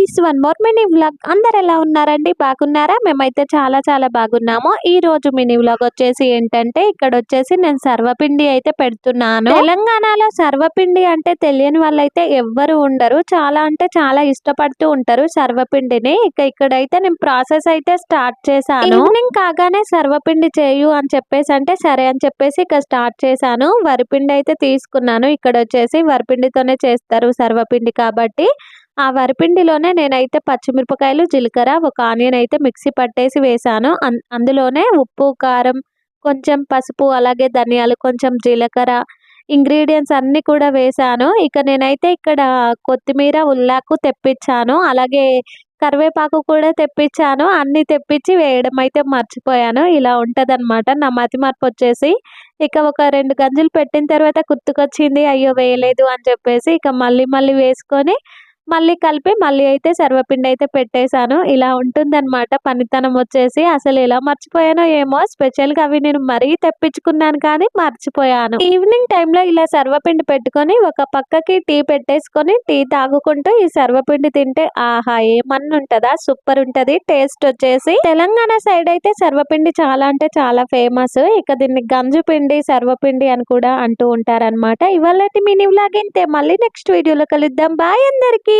Guys one more mini vlog అందరు ఎలా ఉన్నారండి? బాగున్నారా? మేమైతే చాలా చాలా బాగున్నాము. ఈ రోజు మినీ వ్లాగ్ వచ్చేసి ఏంటంటే ఇక్కడ వచ్చేసి నేను సర్వపిండి అయితే పెడుతున్నాను. తెలంగాణలో సర్వపిండి అంటే తెలియని వాళ్ళైతే ఎవ్వరు ఉండరు. చాలా అంటే చాలా ఇష్టపడుతూ ఉంటారు సర్వపిండిని. ఇక ఇక్కడైతే నేను ప్రాసెస్ అయితే స్టార్ట్ చేశాను. ఈవినింగ్ కాగానే సర్వపిండి చేయు అని చెప్పేసి అంటే సరే అని చెప్పేసి ఇక స్టార్ట్ చేశాను. వరిపిండి అయితే తీసుకున్నాను. ఇక్కడ వచ్చేసి వరిపిండితోనే చేస్తారు సర్వపిండి కాబట్టి. ఆ వరిపిండిలోనే నేనైతే పచ్చిమిరపకాయలు జీలకర్ర ఒక ఆనియన్ అయితే మిక్సీ పట్టేసి వేసాను. అన్- అందులోనే ఉప్పు కారం కొంచెం పసుపు అలాగే ధనియాలు కొంచెం జీలకర్ర ఇంగ్రీడియంట్స్ అన్నీ కూడా వేసాను. ఇక నేనైతే ఇక్కడ కొత్తిమీర ఉల్లాకు తెప్పించాను. అలాగే కరివేపాకు కూడా తెప్పించాను. అన్నీ తెప్పించి వేయడం అయితే మర్చిపోయాను. ఇలా ఉంటుందన్నమాట. నా మతి మార్పు వచ్చేసి ఇక ఒక రెండు గంజులు పెట్టిన తర్వాత గుర్తుకొచ్చింది. అయ్యో వేయలేదు అని చెప్పేసి ఇక మళ్ళీ మళ్ళీ వేసుకొని మళ్ళీ కలిపి మళ్ళీ అయితే సర్వపిండి అయితే పెట్టేశాను. ఇలా ఉంటుందన్నమాట. పనితనం వచ్చేసి అసలు ఎలా మర్చిపోయానో ఏమో. స్పెషల్గా అవి నేను మరీ తెప్పించుకున్నాను కానీ మర్చిపోయాను. ఈవినింగ్ టైంలో ఇలా సర్వపిండి పెట్టుకొని ఒక పక్కకి టీ పెట్టేసుకొని టీ తాగుకుంటూ ఈ సర్వపిండి తింటే ఆహా ఏమన్నా ఉంటదా సూపర్ ఉంటది. టేస్ట్ వచ్చేసి తెలంగాణ సైడ్ అయితే సర్వపిండి చాలా అంటే చాలా ఫేమస్. ఇక దీన్ని గంజు పిండి సర్వపిండి అని కూడా అంటూ ఉంటారన్నమాట. ఇవాళ మినీ వ్లాగ్ ఇంతే. మళ్ళీ నెక్స్ట్ వీడియోలో కలుద్దాం. బాయ్ అందరికీ!